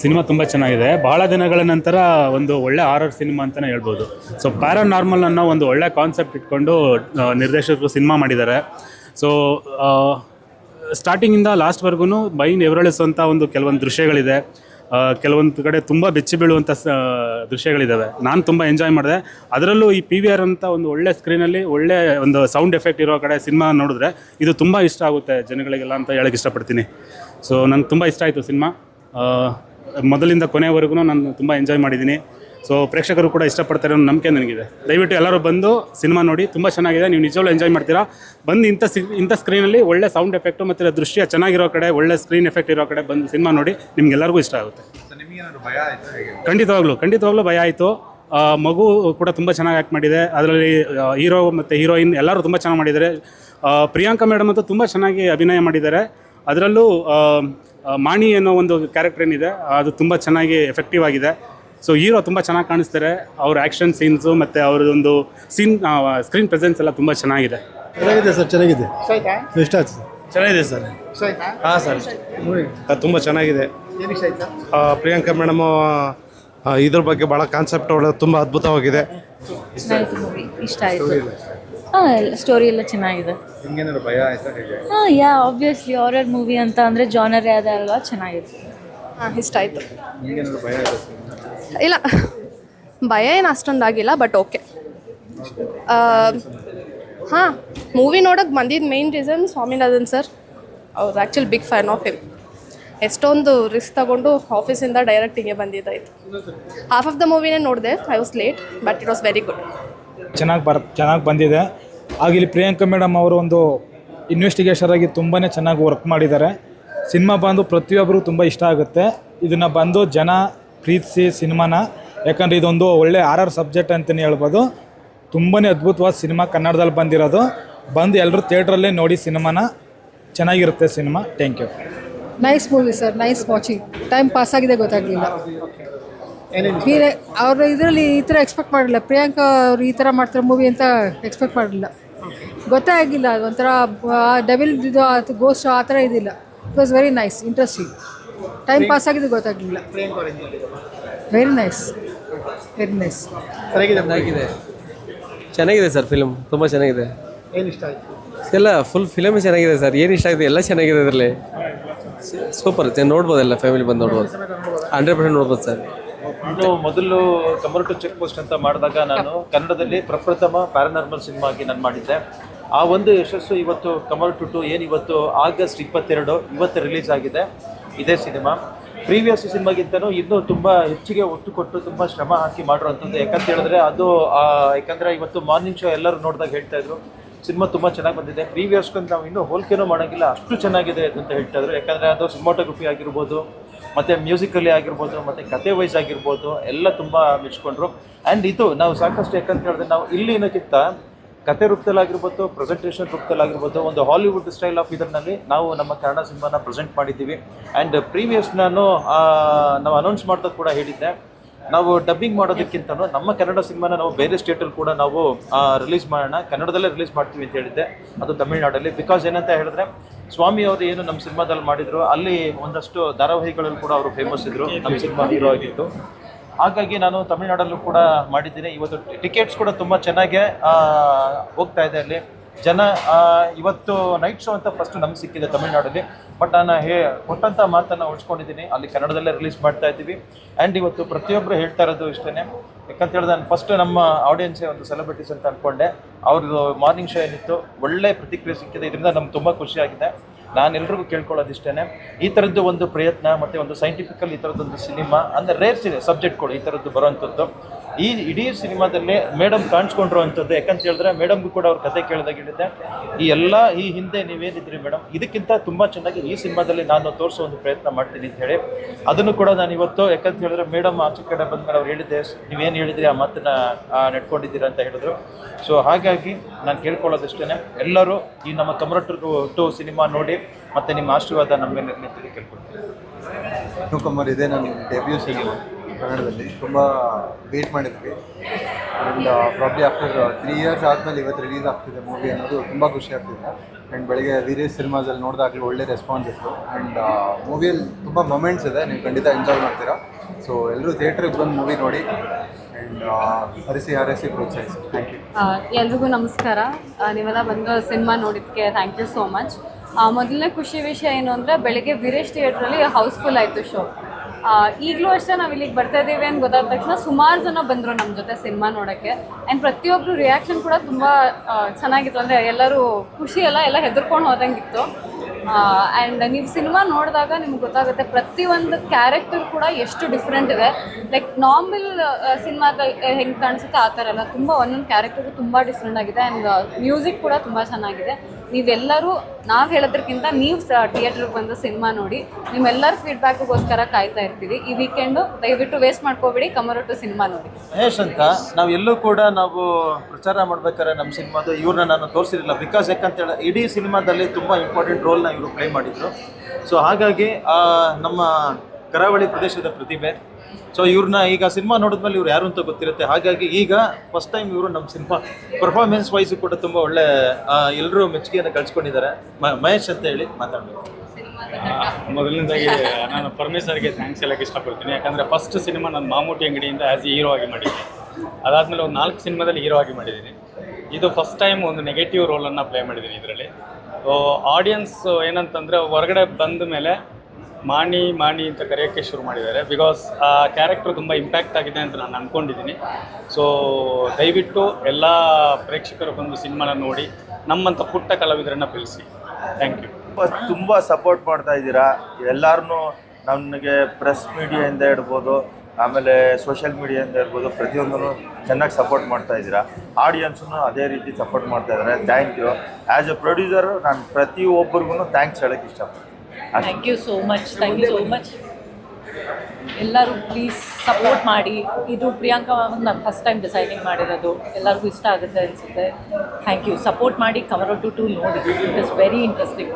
Cinema ತುಂಬ ಚೆನ್ನಾಗಿದೆ. ಬಹಳ ದಿನಗಳ ನಂತರ ಒಂದು ಒಳ್ಳೆ ಹಾರರ್ ಸಿನಿಮಾ ಅಂತಲೇ ಹೇಳ್ಬೋದು. ಸೊ ಪ್ಯಾರಾನಾರ್ಮಲ್ ಅನ್ನೋ ಒಂದು ಒಳ್ಳೆ ಕಾನ್ಸೆಪ್ಟ್ ಇಟ್ಕೊಂಡು ನಿರ್ದೇಶಕರು ಸಿನಿಮಾ ಮಾಡಿದ್ದಾರೆ. ಸೊ ಸ್ಟಾರ್ಟಿಂಗಿಂದ ಲಾಸ್ಟ್ವರೆಗೂ ಬೈನ್ ಎವರಳಿಸುವಂಥ ಒಂದು ಕೆಲವೊಂದು ದೃಶ್ಯಗಳಿದೆ. ಕೆಲವೊಂದು ಕಡೆ ತುಂಬ ಬೆಚ್ಚಿ ಬೀಳುವಂಥ ದೃಶ್ಯಗಳಿದ್ದಾವೆ ನಾನು ತುಂಬ ಎಂಜಾಯ್ ಮಾಡಿದೆ. ಅದರಲ್ಲೂ ಈ ಪಿ ವಿ ಆರ್ ಅಂತ ಒಂದು ಒಳ್ಳೆ ಸ್ಕ್ರೀನಲ್ಲಿ ಒಳ್ಳೆ ಒಂದು ಸೌಂಡ್ ಎಫೆಕ್ಟ್ ಇರೋ ಕಡೆ ಸಿನಿಮಾ ನೋಡಿದ್ರೆ ಇದು ತುಂಬ ಇಷ್ಟ ಆಗುತ್ತೆ ಜನಗಳಿಗೆಲ್ಲ ಅಂತ ಹೇಳಕ್ಕೆ ಇಷ್ಟಪಡ್ತೀನಿ. ಸೊ ನಂಗೆ ತುಂಬ ಇಷ್ಟ ಆಯಿತು ಸಿನಿಮಾ. ಮೊದಲಿಂದ ಕೊನೆವರೆಗೂ ನಾನು ತುಂಬ ಎಂಜಾಯ್ ಮಾಡಿದ್ದೀನಿ. ಸೊ ಪ್ರೇಕ್ಷಕರು ಕೂಡ ಇಷ್ಟಪಡ್ತಾರೆ ಅನ್ನೋ ನಂಬಿಕೆ ನನಗಿದೆ. ದಯವಿಟ್ಟು ಎಲ್ಲರೂ ಬಂದು ಸಿನಿಮಾ ನೋಡಿ ತುಂಬ ಚೆನ್ನಾಗಿದೆ. ನೀವು ನಿಜವಾಗ್ಲೂ ಎಂಜಾಯ್ ಮಾಡ್ತೀರಾ? ಬಂದು ಇಂಥ ಸಿ ಇಂಥ ಸ್ಕ್ರೀನಲ್ಲಿ ಒಳ್ಳೆ ಸೌಂಡ್ ಎಫೆಕ್ಟು ಮತ್ತು ದೃಶ್ಯ ಚೆನ್ನಾಗಿರೋ ಕಡೆ ಒಳ್ಳೆ ಸ್ಕ್ರೀನ್ ಎಫೆಕ್ಟ್ ಇರೋ ಕಡೆ ಬಂದು ಸಿನಿಮಾ ನೋಡಿ ನಿಮ್ಗೆಲ್ಲರಿಗೂ ಇಷ್ಟ ಆಗುತ್ತೆ. ಖಂಡಿತವಾಗ್ಲೂ ಖಂಡಿತವಾಗ್ಲೂ ಭಯ ಆಯಿತು. ಮಗು ಕೂಡ ತುಂಬ ಚೆನ್ನಾಗಿ ಆ್ಯಕ್ಟ್ ಮಾಡಿದೆ. ಅದರಲ್ಲಿ ಹೀರೋ ಮತ್ತು ಹೀರೋಯಿನ್ ಎಲ್ಲರೂ ತುಂಬ ಚೆನ್ನಾಗಿ ಮಾಡಿದ್ದಾರೆ. ಪ್ರಿಯಾಂಕಾ ಮೇಡಮ್ ಅಂತೂ ತುಂಬ ಚೆನ್ನಾಗಿ ಅಭಿನಯ ಮಾಡಿದ್ದಾರೆ. ಅದರಲ್ಲೂ ಮಾಣಿ ಅನ್ನೋ ಒಂದು ಕ್ಯಾರೆಕ್ಟರ್ ಏನಿದೆ ಅದು ತುಂಬ ಚೆನ್ನಾಗಿ ಎಫೆಕ್ಟಿವ್ ಆಗಿದೆ. ಸೊ ಹೀರೋ ತುಂಬ ಚೆನ್ನಾಗಿ ಕಾಣಿಸ್ತಾರೆ. ಅವ್ರ ಆ್ಯಕ್ಷನ್ ಸೀನ್ಸು ಮತ್ತು ಅವ್ರದ್ದೊಂದು ಸೀನ್ ಸ್ಕ್ರೀನ್ ಪ್ರೆಸೆನ್ಸ್ ಎಲ್ಲ ತುಂಬ ಚೆನ್ನಾಗಿದೆ. ಚೆನ್ನಾಗಿದೆ ಸರ್ ಚೆನ್ನಾಗಿದೆ. ಇಷ್ಟ ಆಯ್ತು ಸರ್? ಚೆನ್ನಾಗಿದೆ ಸರ್. ಹಾಂ ಸರ್. ತುಂಬ ಚೆನ್ನಾಗಿದೆ. ಆ, ಪ್ರಿಯಾಂಕಾ ಮೇಡಮು ಇದ್ರ ಬಗ್ಗೆ ಭಾಳ ಕಾನ್ಸೆಪ್ಟ್ ಒಳ್ಳೆ ತುಂಬ ಅದ್ಭುತವಾಗಿದೆ. ಇಷ್ಟ ಆಯ್ತು ಮೂವಿ. ಇಷ್ಟ ಆಯಿತು. ಹಾಂ ಸ್ಟೋರಿ ಎಲ್ಲ ಚೆನ್ನಾಗಿದೆ. ನಿಮ್ಗೇನಾದ್ರು ಭಯ ಆಯ್ತಾ ಹೇಗೆ? ಹಾಂ ಯಾ ಆಬ್ವಿಯಸ್ಲಿ ಹಾರರ್ ಮೂವಿ ಅಂತ ಅಂದರೆ ಜಾನರ್ ಅದ ಅಲ್ವಾ? ಚೆನ್ನಾಗಿದೆ. ಹಾಂ ಇಷ್ಟ ಆಯಿತು. ನಿಮ್ಗೇನಾದ್ರು ಭಯ ಆಯ್ತಾ ಇಲ್ಲ ಭಯ ಏನು ಅಷ್ಟೊಂದಾಗಿಲ್ಲ ಬಟ್ ಓಕೆ ಹಾಂ ಮೂವಿ ನೋಡೋಕೆ ಬಂದಿದ್ದು ಮೇನ್ ರೀಸನ್ ಸ್ವಾಮಿನಾಥನ್ ಸರ್ ಅವ್ರು actually big fan of him ಎಷ್ಟೊಂದು ರಿಸ್ಕ್ ತಗೊಂಡು ಆಫೀಸಿಂದ ಡೈರೆಕ್ಟ್ ಹಿಂಗೆ ಬಂದಿದ್ದಾಯ್ತು. ಹಾಫ್ ಆಫ್ ದ ಮೂವಿನೇ ನೋಡಿದೆ I was late but it was very good ಚೆನ್ನಾಗಿ ಬರ್, ಚೆನ್ನಾಗಿ ಬಂದಿದೆ. ಹಾಗೆ ಇಲ್ಲಿ ಪ್ರಿಯಾಂಕಾ ಮೇಡಮ್ ಅವರು ಒಂದು ಇನ್ವೆಸ್ಟಿಗೇಷನ್ ಆಗಿ ತುಂಬಾ ಚೆನ್ನಾಗಿ ವರ್ಕ್ ಮಾಡಿದ್ದಾರೆ. ಸಿನಿಮಾ ಬಂದು ಪ್ರತಿಯೊಬ್ಬರಿಗೂ ತುಂಬ ಇಷ್ಟ ಆಗುತ್ತೆ. ಇದನ್ನು ಬಂದು ಜನ ಪ್ರೀತಿಸಿ ಸಿನಿಮಾನ. ಯಾಕಂದರೆ ಇದೊಂದು ಒಳ್ಳೆ ಆರ್ ಸಬ್ಜೆಕ್ಟ್ ಅಂತಲೇ ಹೇಳ್ಬೋದು. ತುಂಬಾ ಅದ್ಭುತವಾದ ಸಿನಿಮಾ ಕನ್ನಡದಲ್ಲಿ ಬಂದಿರೋದು. ಬಂದು ಎಲ್ಲರೂ ಥಿಯೇಟ್ರಲ್ಲೇ ನೋಡಿ ಸಿನಿಮಾನ. ಚೆನ್ನಾಗಿರುತ್ತೆ cinema. Thank you nice movie sir nice watching time pass ಆಗಿದೆ, ಗೊತ್ತಾಗಲಿಲ್ಲ. ಬೇರೆ ಅವರು ಇದರಲ್ಲಿ ಈ ಥರ ಎಕ್ಸ್ಪೆಕ್ಟ್ ಮಾಡಿಲ್ಲ. ಪ್ರಿಯಾಂಕಾ ಅವರು ಈ ಥರ ಮಾಡ್ತಾರೆ ಮೂವಿ ಅಂತ ಎಕ್ಸ್ಪೆಕ್ಟ್ ಮಾಡಿಲ್ಲ. ಗೊತ್ತೇ ಆಗಿಲ್ಲ ಅದು ಒಂಥರ ಡಬಲ್ ಇದು ಅದು ಗೋಸ್ಟ್ ಆ ಥರ ಇದಿಲ್ಲ. It was very nice interesting time pass ಆಗಿದೆ ಗೊತ್ತಾಗಲಿಲ್ಲ. ವೆರಿ ನೈಸ್ ವೆರಿ ನೈಸ್ ಚೆನ್ನಾಗಿದೆ ಚೆನ್ನಾಗಿದೆ. ಸರ್ ಫಿಲಮ್ ತುಂಬ ಚೆನ್ನಾಗಿದೆ. ಎಲ್ಲ ಫುಲ್ ಫಿಲಮ್ ಚೆನ್ನಾಗಿದೆ ಸರ್. ಏನು ಇಷ್ಟ ಆಗಿದೆ? ಎಲ್ಲ ಚೆನ್ನಾಗಿದೆ ಅದರಲ್ಲಿ ಸೂಪರ್ ನೋಡ್ಬೋದು ಎಲ್ಲ ಫ್ಯಾಮಿಲಿ ಬಂದು ನೋಡ್ಬೋದು. ಹಂಡ್ರೆಡ್ ಪರ್ಸೆಂಟ್ ನೋಡ್ಬೋದು ಸರ್. ಇದು ಮೊದಲು ಕಮರ್ಟು ಚೆಕ್ ಪೋಸ್ಟ್ ಅಂತ ಮಾಡಿದಾಗ ನಾನು ಕನ್ನಡದಲ್ಲಿ ಪ್ರಪ್ರಥಮ ಪ್ಯಾರಾನಾರ್ಮಲ್ ಸಿನಿಮಾ ಆಗಿ ನಾನು ಮಾಡಿದ್ದೆ. ಆ ಒಂದು ಯಶಸ್ಸು ಇವತ್ತು ಕಮರ್ ಟು ಟು ಏನು ಇವತ್ತು ಆಗಸ್ಟ್ ಇಪ್ಪತ್ತೆರಡು ಇವತ್ತು ರಿಲೀಸ್ ಆಗಿದೆ. ಇದೇ ಸಿನಿಮಾ ಪ್ರೀವಿಯಸ್ ಸಿನಿಮಾಗಿಂತನೂ ಇನ್ನೂ ತುಂಬ ಹೆಚ್ಚಿಗೆ ಒತ್ತು ಕೊಟ್ಟು ತುಂಬ ಶ್ರಮ ಹಾಕಿ ಮಾಡಿರುವಂಥದ್ದು. ಯಾಕಂತ ಹೇಳಿದ್ರೆ ಅದು ಯಾಕಂದ್ರೆ ಇವತ್ತು ಮಾರ್ನಿಂಗ್ ಶೋ ಎಲ್ಲರೂ ನೋಡಿದಾಗ ಹೇಳ್ತಾ ಇದ್ರು ಸಿನಿಮಾ ತುಂಬ ಚೆನ್ನಾಗಿ ಬಂದಿದೆ. ಪ್ರೀವಿಯಸ್ಗಂತ ನಾವು ಇನ್ನೂ ಹೋಲಿಕೆನೂ ಮಾಡೋಂಗಿಲ್ಲ, ಅಷ್ಟು ಚೆನ್ನಾಗಿದೆ ಅಂತ ಹೇಳ್ತಾ ಇದ್ರು. ಯಾಕಂದರೆ ಅದು ಸಿನಿಮಾಟೋಗ್ರಫಿ ಆಗಿರ್ಬೋದು ಮತ್ತು ಮ್ಯೂಸಿಕಲಿ ಆಗಿರ್ಬೋದು, ಮತ್ತು ಕತೆ ವೈಸ್ ಆಗಿರ್ಬೋದು, ಎಲ್ಲ ತುಂಬ ಮೆಚ್ಕೊಂಡ್ರು. ಆ್ಯಂಡ್ ಇದು ನಾವು ಸಾಕಷ್ಟು ಯಾಕಂತ ಹೇಳಿದ್ರೆ, ನಾವು ಇಲ್ಲಿ ಏನಕ್ಕಿಂತ ಕತೆ ರೂಪದಲ್ಲಾಗಿರ್ಬೋದು ಪ್ರೆಸೆಂಟೇಷನ್ ರೂಪದಲ್ಲಾಗಿರ್ಬೋದು ಒಂದು ಹಾಲಿವುಡ್ ಸ್ಟೈಲ್ ಆಫ್ ಇದರಲ್ಲಿ ನಾವು ನಮ್ಮ ಕನ್ನಡ ಸಿನಿಮಾನ ಪ್ರೆಸೆಂಟ್ ಮಾಡಿದ್ದೀವಿ. ಆ್ಯಂಡ್ ಪ್ರೀವಿಯಸ್ ನಾನು ನಾವು ಅನೌನ್ಸ್ ಮಾಡ್ದಾಗ ಕೂಡ ಹೇಳಿದ್ದೆ. ನಾವು ಡಬ್ಬಿಂಗ್ ಮಾಡೋದಕ್ಕಿಂತ ನಮ್ಮ ಕನ್ನಡ ಸಿನಿಮಾನ ನಾವು ಬೇರೆ ಸ್ಟೇಟಲ್ಲಿ ಕೂಡ ನಾವು ರಿಲೀಸ್ ಮಾಡೋಣ, ಕನ್ನಡದಲ್ಲೇ ರಿಲೀಸ್ ಮಾಡ್ತೀವಿ ಅಂತ ಹೇಳಿದ್ದೆ. ಅದು ತಮಿಳ್ನಾಡಲ್ಲಿ. ಬಿಕಾಸ್ ಏನಂತ ಹೇಳಿದ್ರೆ ಸ್ವಾಮಿ ಅವರು ಏನು ನಮ್ಮ ಸಿನಿಮಾದಲ್ಲಿ ಮಾಡಿದ್ರು, ಅಲ್ಲಿ ಒಂದಷ್ಟು ಧಾರಾವಾಹಿಗಳಲ್ಲಿ ಕೂಡ ಅವರು ಫೇಮಸ್ ಇದ್ರು, ನಮ್ಮ ಸಿನಿಮಾ ಹೀರೋ ಆಗಿತ್ತು ಹಾಗಾಗಿ ನಾನು ತಮಿಳ್ನಾಡಲ್ಲೂ ಕೂಡ ಮಾಡಿದ್ದೀನಿ. ಇವತ್ತು ಟಿಕೆಟ್ಸ್ ಕೂಡ ತುಂಬ ಚೆನ್ನಾಗಿ ಹೋಗ್ತಾ ಇದೆ ಅಲ್ಲಿ. ಜನ ಇವತ್ತು ನೈಟ್ ಶೋ ಅಂತ ಫಸ್ಟ್ ನಮ್ಗೆ ಸಿಕ್ಕಿದೆ ತಮಿಳ್ನಾಡಲ್ಲಿ. ಬಟ್ ನಾನು ಹೇ ಕೊಟ್ಟಂಥ ಮಾತನ್ನು ಉಳಿಸ್ಕೊಂಡಿದ್ದೀನಿ ಅಲ್ಲಿ ಕನ್ನಡದಲ್ಲೇ ರಿಲೀಸ್ ಮಾಡ್ತಾ ಇದ್ದೀವಿ. ಆ್ಯಂಡ್ ಇವತ್ತು ಪ್ರತಿಯೊಬ್ಬರು ಹೇಳ್ತಾ ಇರೋದು ಇಷ್ಟೇ ಯಾಕಂತ ಹೇಳಿದ್ರೆ ನಾನು ಫಸ್ಟ್ ನಮ್ಮ ಆಡಿಯನ್ಸೇ ಒಂದು ಸೆಲೆಬ್ರಿಟೀಸ್ ಅಂತ ಅಂದ್ಕೊಂಡೆ ಅವ್ರದ್ದು ಮಾರ್ನಿಂಗ್ ಶೋ ಏನಿತ್ತು, ಒಳ್ಳೆ ಪ್ರತಿಕ್ರಿಯೆ ಸಿಕ್ಕಿದೆ. ಇದರಿಂದ ನಮ್ಗೆ ತುಂಬ ಖುಷಿಯಾಗಿದೆ ನಾನು ಎಲ್ರಿಗೂ ಕೇಳ್ಕೊಳ್ಳೋದು ಇಷ್ಟೇ ಈ ಥರದ್ದು ಒಂದು ಪ್ರಯತ್ನ, ಮತ್ತು ಒಂದು ಸೈಂಟಿಫಿಕಲ್ ಈ ಥರದ್ದೊಂದು ಸಿನಿಮಾ ಅಂದರೆ ರೇರ್ಸ್ ಇದೆ ಸಬ್ಜೆಕ್ಟ್ಗಳು ಈ ಥರದ್ದು ಬರೋವಂಥದ್ದು ಈ ಇಡೀ ಸಿನಿಮಾದಲ್ಲಿ ಮೇಡಮ್ ಕಾಣಿಸ್ಕೊಂಡ್ರು ಅಂಥದ್ದು ಯಾಕಂತ ಹೇಳಿದ್ರೆ ಮೇಡಮ್ಗೂ ಕೂಡ ಅವ್ರ ಕತೆ ಕೇಳಿದಾಗ ಹೇಳಿದ್ದೆ ಈ ಎಲ್ಲ ಈ ಹಿಂದೆ ನೀವೇನಿದ್ರಿ ಮೇಡಮ್ ಇದಕ್ಕಿಂತ ತುಂಬ ಚೆನ್ನಾಗಿ ಈ ಸಿನಿಮಾದಲ್ಲಿ ನಾನು ತೋರಿಸೋ ಒಂದು ಪ್ರಯತ್ನ ಮಾಡ್ತೀನಿ ಅಂತ ಹೇಳಿ. ಅದನ್ನು ಕೂಡ ನಾನು ಇವತ್ತು ಯಾಕಂತ ಹೇಳಿದ್ರೆ ಮೇಡಮ್ ಆಚೆ ಕಡೆ ಬಂದ್ಮೇಲೆ ಅವ್ರು ಹೇಳಿದ್ದೆ ನೀವೇನು ಹೇಳಿದ್ರಿ ಆ ಮಾತನ್ನ ಆ, ನಡ್ಕೊಂಡಿದ್ದೀರಾ ಅಂತ ಹೇಳಿದ್ರು. ಸೊ ಹಾಗಾಗಿ ನಾನು ಕೇಳ್ಕೊಳ್ಳೋದಷ್ಟೇ ಎಲ್ಲರೂ ಈ ನಮ್ಮ ಕಮರಟು ಟು ಸಿನಿಮಾ ನೋಡಿ ಮತ್ತೆ ನಿಮ್ಮ ಆಶೀರ್ವಾದ ನಮ್ಮ ಮೇಲೆ ಕೇಳ್ಕೊಳ್ತೀನಿ. ಕುಮಾರ್ ಇದೆ ನಾನು ಡೆಬ್ಯೂ ಸಿನಿಮಾ. ಕನ್ನಡದಲ್ಲಿ ತುಂಬ ವೇಟ್ ಮಾಡಿದ್ವಿ. And probably after three years ಆದಮೇಲೆ ಇವತ್ತು ರಿಲೀಸ್ ಆಗ್ತಿದೆ ಮೂವಿ ಅನ್ನೋದು ತುಂಬ ಖುಷಿ ಆಗ್ತಿದೆ. ಆ್ಯಂಡ್ ಬೆಳಿಗ್ಗೆ ವೀರೇಶ್ ಸಿನಿಮಾದಲ್ಲಿ ನೋಡಿದಾಗಲೂ ಒಳ್ಳೆ ರೆಸ್ಪಾನ್ಸ್ ಇತ್ತು. ಆ್ಯಂಡ್ ಮೂವಿಯಲ್ಲಿ ತುಂಬ ಮೊಮೆಂಟ್ಸ್ ಇದೆ, ನೀವು ಖಂಡಿತ ಎಂಜಾಯ್ ಮಾಡ್ತೀರಾ. ಸೊ ಎಲ್ಲರೂ ಥಿಯೇಟ್ರಿಗೆ ಬಂದು ಮೂವಿ ನೋಡಿ. ಆ್ಯಂಡ್ ಹರಿಸಿ ಹರಿಸಿ ಪ್ರೋತ್ಸಾಹಿಸಿ. ಥ್ಯಾಂಕ್ ಯು ಎಲ್ರಿಗೂ ನಮಸ್ಕಾರ. ನೀವೆಲ್ಲ ಬಂದು ಸಿನಿಮಾ ನೋಡಿದ್ದಕ್ಕೆ ಥ್ಯಾಂಕ್ ಯು ಸೋ ಮಚ್ ಮೊದಲನೇ ಖುಷಿ ವಿಷಯ ಏನು ಅಂದರೆ ಬೆಳಗ್ಗೆ ವೀರೇಶ್ ಥಿಯೇಟ್ರಲ್ಲಿ ಹೌಸ್ಫುಲ್ ಆಯಿತು ಶೋ ಈಗಲೂ ಅಷ್ಟೇ ನಾವು ಇಲ್ಲಿಗೆ ಬರ್ತಾ ಇದ್ದೀವಿ ಅಂತ ಗೊತ್ತಾದ ತಕ್ಷಣ ಸುಮಾರು ಜನ ಬಂದರು ನಮ್ಮ ಜೊತೆ ಸಿನಿಮಾ ನೋಡೋಕ್ಕೆ. ಆ್ಯಂಡ್ ಪ್ರತಿಯೊಬ್ಬರು ರಿಯಾಕ್ಷನ್ ಕೂಡ ತುಂಬ ಚೆನ್ನಾಗಿತ್ತು. ಅಂದರೆ ಎಲ್ಲರೂ ಖುಷಿ ಎಲ್ಲ ಎಲ್ಲ ಹೆದರ್ಕೊಂಡು ಹೋದಂಗಿತ್ತು. ಆ್ಯಂಡ್ ನೀವು ಸಿನಿಮಾ ನೋಡಿದಾಗ ನಿಮ್ಗೆ ಗೊತ್ತಾಗುತ್ತೆ ಪ್ರತಿಯೊಂದು ಕ್ಯಾರೆಕ್ಟರ್ ಕೂಡ ಎಷ್ಟು ಡಿಫ್ರೆಂಟ್ ಇದೆ. ಲೈಕ್ ನಾರ್ಮಲ್ ಸಿನಿಮಾದ ಹೆಂಗೆ ಕಾಣಿಸುತ್ತೆ ಆ ಥರ ಎಲ್ಲ ತುಂಬ ಒಂದೊಂದು ಕ್ಯಾರೆಕ್ಟರ್ ತುಂಬ ಡಿಫ್ರೆಂಟ್ ಆಗಿದೆ. ಆ್ಯಂಡ್ ಮ್ಯೂಸಿಕ್ ಕೂಡ ತುಂಬ ಚೆನ್ನಾಗಿದೆ. ನೀವೆಲ್ಲರೂ ನಾವು ಹೇಳೋದಕ್ಕಿಂತ ನೀವು ಥಿಯೇಟ್ರಿಗೆ ಬಂದು ಸಿನಿಮಾ ನೋಡಿ, ನಿಮ್ಮೆಲ್ಲರ ಫೀಡ್ಬ್ಯಾಕ್ಗೋಸ್ಕರ ಕಾಯ್ತಾ ಇರ್ತೀವಿ. ಈ ವೀಕೆಂಡು ದಯವಿಟ್ಟು ವೇಸ್ಟ್ ಮಾಡ್ಕೋಬೇಡಿ, ಕಮರೊಟ್ಟು ಸಿನಿಮಾ ನೋಡಿ. ಮಹೇಶ್ ಅಂತ, ನಾವು ಎಲ್ಲೂ ಕೂಡ ನಾವು ಪ್ರಚಾರ ಮಾಡ್ಬೇಕಾದ್ರೆ ನಮ್ಮ ಸಿನಿಮಾದು ಇವ್ರನ್ನ ನಾನು ತೋರಿಸಿರಲಿಲ್ಲ. ಬಿಕಾಸ್ ಯಾಕಂತೇಳಿ ಇಡೀ ಸಿನಿಮಾದಲ್ಲಿ ತುಂಬ ಇಂಪಾರ್ಟೆಂಟ್ ರೋಲ್ನ ಇವರು ಪ್ಲೇ ಮಾಡಿದರು. ಸೊ ಹಾಗಾಗಿ ನಮ್ಮ ಕರಾವಳಿ ಪ್ರದೇಶದ ಪ್ರತಿಭೆ ಸೊ ಇವ್ರನ್ನ ಈಗ ಸಿನಿಮಾ ನೋಡಿದ್ಮೇಲೆ ಇವ್ರು ಯಾರು ಅಂತ ಗೊತ್ತಿರುತ್ತೆ. ಹಾಗಾಗಿ ಈಗ ಫಸ್ಟ್ ಟೈಮ್ ಇವರು ನಮ್ಮ ಸಿನಿಮಾ ಪರ್ಫಾರ್ಮೆನ್ಸ್ ವೈಸು ಕೂಡ ತುಂಬ ಒಳ್ಳೆ ಎಲ್ಲರೂ ಮೆಚ್ಚುಗೆಯನ್ನು ಕಳ್ಸ್ಕೊಂಡಿದ್ದಾರೆ. ಮಹೇಶ್ ಅಂತ ಹೇಳಿ ಮಾತಾಡಬೇಕು. ಮೊದಲನೇದಾಗಿ ನಾನು ಪರಮೇಶ್ವರ್ಗೆ ಥ್ಯಾಂಕ್ಸ್ ಹೇಳಕ್ಕೆ ಇಷ್ಟಪಡ್ತೀನಿ. ಯಾಕಂದರೆ ಫಸ್ಟ್ ಸಿನಿಮಾ ನಾನು ಮಾಮೂಟಿ ಅಂಗಡಿಯಿಂದ ಆ್ಯಸ್ ಎ ಹೀರೋ ಆಗಿ ಮಾಡಿದ್ದೀನಿ. ಅದಾದಮೇಲೆ ಒಂದು ನಾಲ್ಕು ಸಿನಿಮಾದಲ್ಲಿ ಹೀರೋ ಆಗಿ ಮಾಡಿದ್ದೀನಿ. ಇದು ಫಸ್ಟ್ ಟೈಮ್ ಒಂದು ನೆಗೆಟಿವ್ ರೋಲನ್ನು ಪ್ಲೇ ಮಾಡಿದ್ದೀನಿ ಇದರಲ್ಲಿ. ಆಡಿಯನ್ಸ್ ಏನಂತಂದರೆ ಹೊರಗಡೆ ಬಂದ ಮೇಲೆ ಮಾಣಿ ಮಾಣಿ ಅಂತ ಕರೆಯೋಕ್ಕೆ ಶುರು ಮಾಡಿದ್ದಾರೆ. ಬಿಕಾಸ್ ಆ ಕ್ಯಾರೆಕ್ಟರ್ ತುಂಬ ಇಂಪ್ಯಾಕ್ಟ್ ಆಗಿದೆ ಅಂತ ನಾನು ಅಂದ್ಕೊಂಡಿದ್ದೀನಿ ಸೊ ದಯವಿಟ್ಟು ಎಲ್ಲ ಪ್ರೇಕ್ಷಕರು ಬಂದು ಸಿನಿಮಾನ ನೋಡಿ ನಮ್ಮಂಥ ಪುಟ್ಟ ಕಲಾವಿದರನ್ನು ಬೆಳೆಸಿ. ಥ್ಯಾಂಕ್ ಯು ತುಂಬ ಸಪೋರ್ಟ್ ಮಾಡ್ತಾ ಇದ್ದೀರಾ? ಎಲ್ಲರೂ ನನಗೆ ಪ್ರೆಸ್ ಮೀಡಿಯಾಯಿಂದ ಇಡ್ಬೋದು ಆಮೇಲೆ ಸೋಷಿಯಲ್ ಮೀಡಿಯಾಯಿಂದ ಇರ್ಬೋದು ಪ್ರತಿಯೊಂದೂ ಚೆನ್ನಾಗಿ ಸಪೋರ್ಟ್ ಮಾಡ್ತಾ ಇದ್ದೀರಾ? ಆಡಿಯನ್ಸನ್ನು ಅದೇ ರೀತಿ ಸಪೋರ್ಟ್ ಮಾಡ್ತಾ ಇದ್ದಾರೆ. Thank you as a producer ನಾನು ಪ್ರತಿಯೊಬ್ಬರಿಗೂ ಥ್ಯಾಂಕ್ಸ್ ಹೇಳೋಕ್ಕೆ ಇಷ್ಟಪಡ್ತೀನಿ. Thank you so much thank you so much ಎಲ್ಲರೂ ಪ್ಲೀಸ್ ಸಪೋರ್ಟ್ ಮಾಡಿ. ಇದು ಪ್ರಿಯಾಂಕಾ ನಾನು ಫಸ್ಟ್ ಟೈಮ್ ಡಿಸೈಡಿಂಗ್ ಮಾಡಿರೋದು. ಎಲ್ಲರಿಗೂ ಇಷ್ಟ ಆಗುತ್ತೆ ಅನಿಸುತ್ತೆ. ಥ್ಯಾಂಕ್ ಯು ಸಪೋರ್ಟ್ ಮಾಡಿ ಕವರ್ ಟು ಟು ನೋಡಿ. It is very interesting